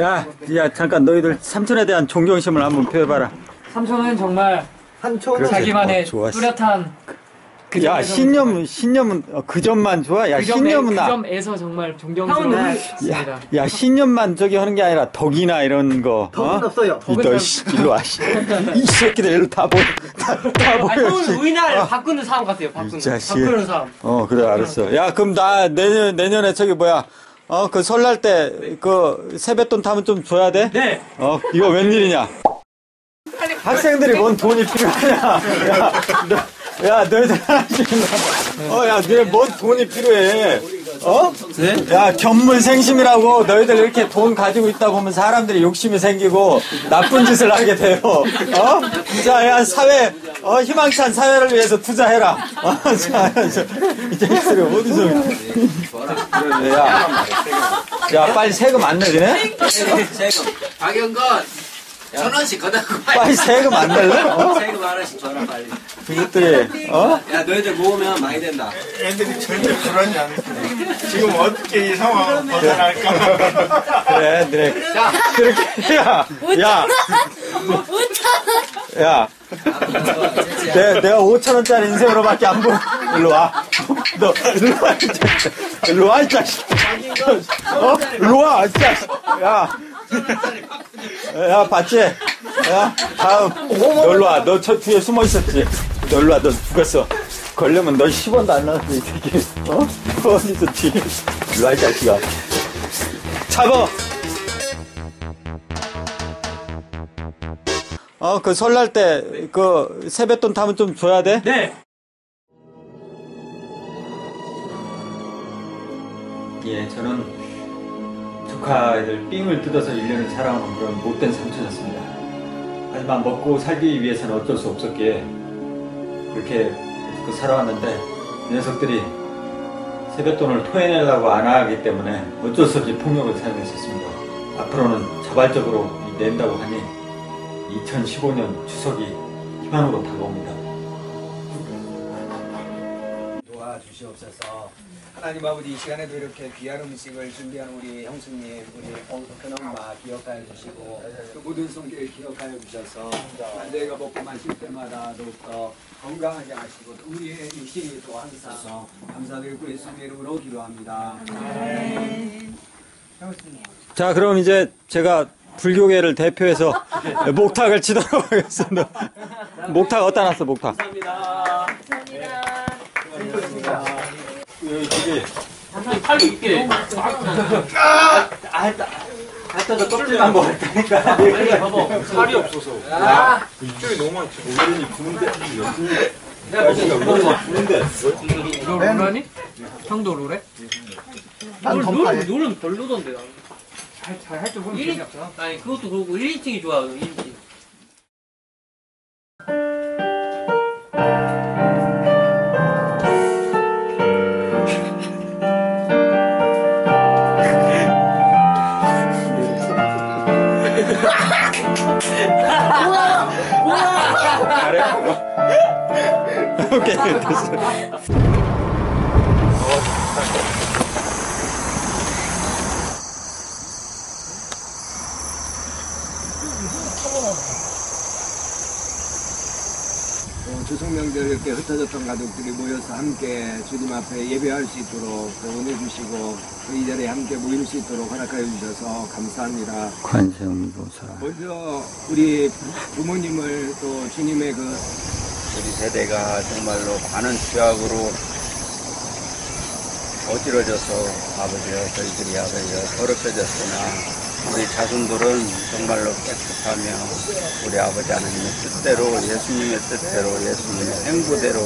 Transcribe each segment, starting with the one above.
야, 야 잠깐 너희들 삼촌에 대한 존경심을 한번 표해봐라. 삼촌은 정말 그렇지. 자기만의 어. 뚜렷한 그야 점에서 신념 신념은 어, 그 점만 좋아. 야 그 점에, 신념은 그 나. 점에서 정말 존경스럽습니다. 야, 야 신념만 저기 하는 게 아니라 덕이나 이런 거. 덕은 없어요. 이, 너 씨, 일로 와. 씨. 이 새끼들 일로 다 보여. 다, 보여. 형은 씨. 우리나라를 바꾸는 사람 같아요. 바꾸는. 바꾸는 사람. 어 그래 알았어. 야 그럼 나 내년 내년에 저기 뭐야. 어 그 설날 때 그 세뱃돈 타면 좀 줘야 돼? 네. 어 이거 웬일이냐? 학생들이 뭔 돈이 필요하냐? 야, 너, 야 너희들 하나씩 어 야 너네 뭔 돈이 필요해? 어? 야 견문생심이라고 너희들 이렇게 돈 가지고 있다 보면 사람들이 욕심이 생기고 나쁜 짓을 하게 돼요. 어? 자 야 사회 어 희망찬 사회를 위해서 투자해라. 어, 자, 저, 이 자식들이 어디서? 야, 야 빨리 세금 안 내리네? 세금. 박영건 천 원씩 걷어고 빨리 세금 안 낼래? 어? 세금 하나씩 줘라 빨리. 이것들이 어? 야 너희들 모으면 많이 된다. 애들이 절대 불안이 안 돼. 지금 어떻게 이 상황을 벗어날까? 그래, 그래. 그렇게, 야, 야, 야. 내, 내가 5천 원짜리 인생으로밖에 안 보여. 일로 와. 너, 일로 와. 일로 와, 이 자식. 어? 일로 와, 이 자식. 야. 야, 봤지? 야, 다음. 너 일로 와. 너 저 뒤에 숨어 있었지? 너 일로 와. 너 죽었어. 걸려면 너 10원도 안 나왔어, 이 새끼. 어? 어디서 뒤에. 일로 와, 이 자식아. 잡어! 어, 그 설날 때, 그, 세뱃돈 타면 좀 줘야 돼? 네. 예, 저는 조카 애들 삥을 뜯어서 1년을 살아오는 그런 못된 삼촌이었습니다. 하지만 먹고 살기 위해서는 어쩔 수 없었기에 그렇게 그 살아왔는데 이 녀석들이 세뱃돈을 토해내려고 안 하기 때문에 어쩔 수 없이 폭력을 사용했었습니다. 앞으로는 자발적으로 낸다고 하니 2015년 추석이 희망으로 다가옵니다. 도와주시옵소서. 하나님 아버지 이 시간에도 이렇게 귀한 음식을 준비한 우리 형수님, 우리 큰엄마 기억하여 주시고 그 모든 성기를 기억하여 주셔서 저희가 먹고 마실 때마다 더욱더 건강하게 하시고 또 우리의 육신이 또 항상 감사드리고 예수님 이름으로 기도합니다. 자, 그럼 이제 제가 불교계를 대표해서 목탁을 치도록 하겠습니다. 목탁 어디다 놨어, 목탁? 감사합니다. 여기, 팔로 있게. 갖다가 껍질만 먹을 테니까. 아니 봐봐. 살이 없어서. 이쪽이 너무 많지. 너 롤하니? 형도? 롤, 롤은, 롤은 별로던데 나는. 잘할 줄 모르는 재미없잖아. 아니 그것도 그렇고 1인칭이 좋아 1인칭. 오케이, 됐어. 추석 명절 이렇게 흩어졌던 가족들이 모여서 함께 주님 앞에 예배할 수 있도록 응원해 주시고 그 이 자리에 함께 모일 수 있도록 허락하여 주셔서 감사합니다. 관세음보살. 먼저 우리 부모님을 또 주님의 그 우리 세대가 정말로 많은 죄악으로 어지러져서 아버지여 저희들이 아버지여 더럽혀졌으나 우리 자손들은 정말로 깨끗하며 우리 아버지 하나님의 뜻대로 예수님의 뜻대로 예수님의 행보대로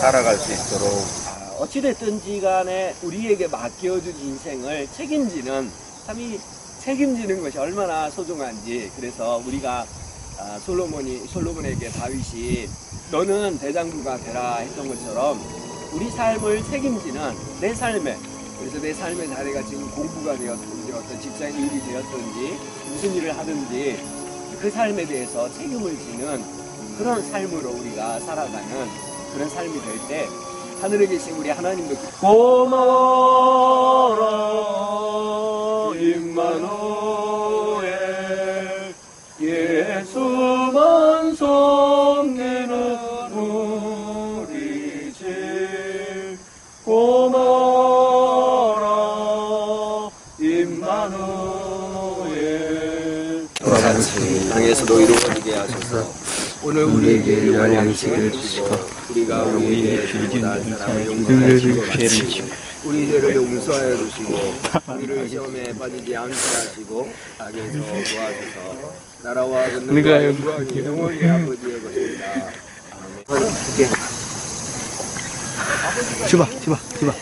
살아갈 수 있도록. 아, 어찌됐든지 간에 우리에게 맡겨준 인생을 책임지는 참이 책임지는 것이 얼마나 소중한지. 그래서 우리가 아, 솔로몬이 솔로몬에게 다윗이 너는 대장부가 되라 했던 것처럼 우리 삶을 책임지는 내 삶에 그래서 내 삶의 자리가 지금 공부가 되었든지 어떤 직장 일이 되었든지 무슨 일을 하든지 그 삶에 대해서 책임을 지는 그런 삶으로 우리가 살아가는 그런 삶이 될 때 하늘에 계신 우리 하나님도 고마워라 임마누엘 예수만 섬 임마누엘 땅에서도 이루어지게 하소서. 오늘 우리에게 요한 양식을 주시고 우리가 우리에게 잘못한 사람을 용서하시고 우리 죄를 용서하여 주시고 우리를 시험에 빠지지 않게 하시고 악에서 도와주셔서 나라와 근능과 영광이 영원히 아버지의 것입니다. 아멘 집어, 집어, 집어.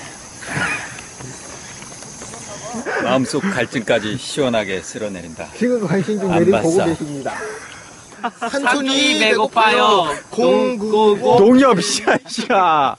마음속 갈증까지 시원하게 쓸어내린다. 지금 관심 좀안 내리 보고. 계십니다. 삼촌이 배고파요. 공구 농협 씨야, 씨야.